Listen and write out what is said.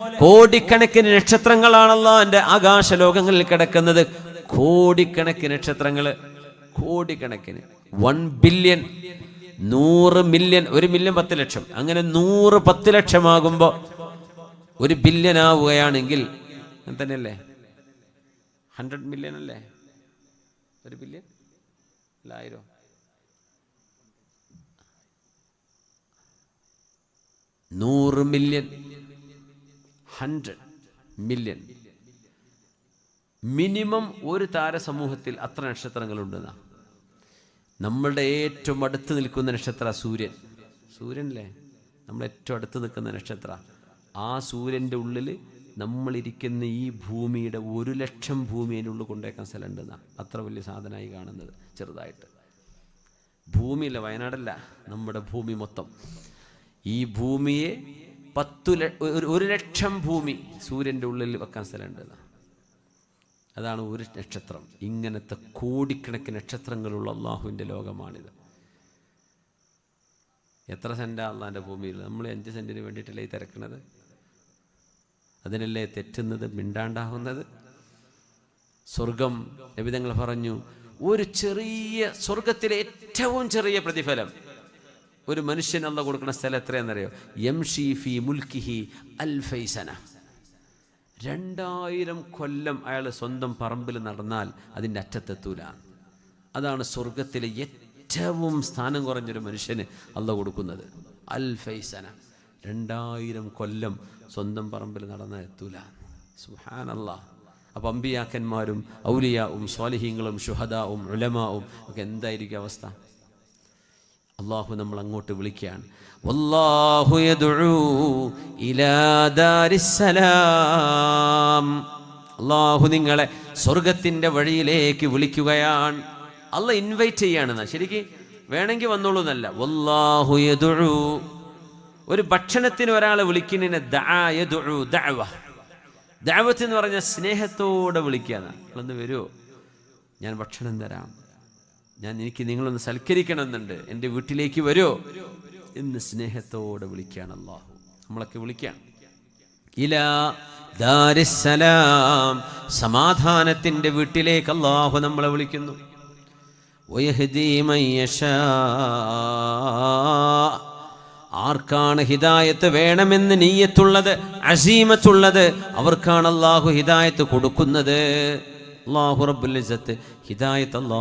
കോടിക്കണക്കിന് നക്ഷത്രങ്ങളാണല്ലോ എന്റെ ആകാശലോകങ്ങളിൽ കിടക്കുന്നത്. കോടിക്കണക്കിന് നക്ഷത്രങ്ങൾ കോടിക്കണക്കിന്. വൺ ബില്യൺ നൂറ് മില്യൺ ഒരു മില്യൺ പത്ത് ലക്ഷം. അങ്ങനെ നൂറ് പത്ത് ലക്ഷമാകുമ്പോൾ ഒരു ബില്യൺ ആവുകയാണെങ്കിൽ തന്നെയല്ലേ? ഹൺഡ്രഡ് മില്യൺ അല്ലേ? ഒരു ബില്യൺ? അല്ല ആയിരം? നൂറ് മില്യൺ. ഹൺഡ്രഡ് മില്യൺ മിനിമം ഒരു താരസമൂഹത്തിൽ അത്ര നക്ഷത്രങ്ങളുണ്ടെന്നാ. നമ്മളുടെ ഏറ്റവും അടുത്ത് നിൽക്കുന്ന നക്ഷത്ര സൂര്യൻ. സൂര്യനല്ലേ? നമ്മൾ ഏറ്റവും അടുത്ത് നിൽക്കുന്ന നക്ഷത്ര. ആ സൂര്യന്റെ ഉള്ളിൽ നമ്മളിരിക്കുന്ന ഈ ഭൂമിയുടെ ഒരു ലക്ഷം ഭൂമി അതിനുള്ളിൽ കൊണ്ടേക്കാൻ സ്ഥലമുണ്ടെന്നാ. അത്ര വലിയ സാധനമായി കാണുന്നത് ചെറുതായിട്ട്. ഭൂമിയില്ല വയനാടല്ല നമ്മുടെ ഭൂമി മൊത്തം. ഈ ഭൂമിയെ പത്തു ഒരു ലക്ഷം ഭൂമി സൂര്യന്റെ ഉള്ളിൽ വെക്കാൻ സ്ഥലമുണ്ട് അതാണ് ഒരു നക്ഷത്രം. ഇങ്ങനത്തെ കോടിക്കണക്കിന് നക്ഷത്രങ്ങളുള്ള അള്ളാഹുവിന്റെ ലോകമാണിത്. എത്ര സെന്റാ അള്ളാന്റെ ഭൂമിയിൽ? നമ്മൾ അഞ്ച് സെന്റിന് വേണ്ടിയിട്ടല്ലേ ഈ തിരക്കണത്? അതിനല്ലേ തെറ്റുന്നത് മിണ്ടാണ്ടാവുന്നത്? സ്വർഗം നബിതങ്ങൾ പറഞ്ഞു ഒരു ചെറിയ സ്വർഗത്തിലെ ഏറ്റവും ചെറിയ പ്രതിഫലം ഒരു മനുഷ്യൻ അല്ല കൊടുക്കുന്ന സ്ഥലം എത്രയാണെന്നറിയോ? യംഷി ഫി മുൽക്കിഹി അൽഫൈസന. രണ്ടായിരം കൊല്ലം അയാൾ സ്വന്തം പറമ്പിൽ നടന്നാൽ അതിന്റെ അറ്റത്തെത്തൂല. അതാണ് സ്വർഗത്തിലെ ഏറ്റവും സ്ഥാനം കുറഞ്ഞൊരു മനുഷ്യന് അല്ല കൊടുക്കുന്നത്. അൽ ഫൈസന രണ്ടായിരം കൊല്ലം സ്വന്തം പറമ്പിൽ നടന്നാൽ എത്തൂല. സുഹാനല്ലാ അപ്പം അമ്പിയാക്കന്മാരും ഔലിയാവും സ്വാലിഹീങ്ങളും ഷുഹദാവും ഉലമാവും ഒക്കെ എന്തായിരിക്കും അവസ്ഥ? അള്ളാഹു നമ്മൾ അങ്ങോട്ട് വിളിക്കുകയാണ്. വല്ലാഹു ഇലാ ദാരിസ്സലാം. അള്ളാഹു നിങ്ങളെ സ്വർഗത്തിന്റെ വഴിയിലേക്ക് വിളിക്കുകയാണ്. അല്ല ഇൻവൈറ്റ് ചെയ്യാണെന്നാ ശരിക്ക് വേണമെങ്കിൽ വന്നോളൂ എന്നല്ല. വല്ലാഹു യദുഴു ഒരു ഭക്ഷണത്തിന് ഒരാളെ വിളിക്കുന്നതിന് ദഅവത്ത് എന്ന് പറഞ്ഞാൽ സ്നേഹത്തോടെ വിളിക്കുകയാണ് നിങ്ങളൊന്ന് വരുമോ ഞാൻ ഭക്ഷണം തരാം. ഞാൻ എനിക്ക് നിങ്ങളൊന്ന് സൽക്കരിക്കണമെന്നുണ്ട്. എന്റെ വീട്ടിലേക്ക് വരുമോ എന്ന് സ്നേഹത്തോടെ വിളിക്കുകയാണ് അള്ളാഹു നമ്മളൊക്കെ വിളിക്കാം. ഇലാ ദാരിസലാം സമാധാനത്തിന്റെ വീട്ടിലേക്ക് അള്ളാഹു നമ്മളെ വിളിക്കുന്നു. ആർക്കാണ് ഹിദായത്ത് വേണമെന്ന് നീയത്തുള്ളത് അസീമത്തുള്ളത് അവർക്കാണ് അള്ളാഹു ഹിദായത്ത് കൊടുക്കുന്നത്. അള്ളാഹു റബ്ബുൽ ഇസ്സത്ത് ഹിദായത്ത് അള്ളാഹു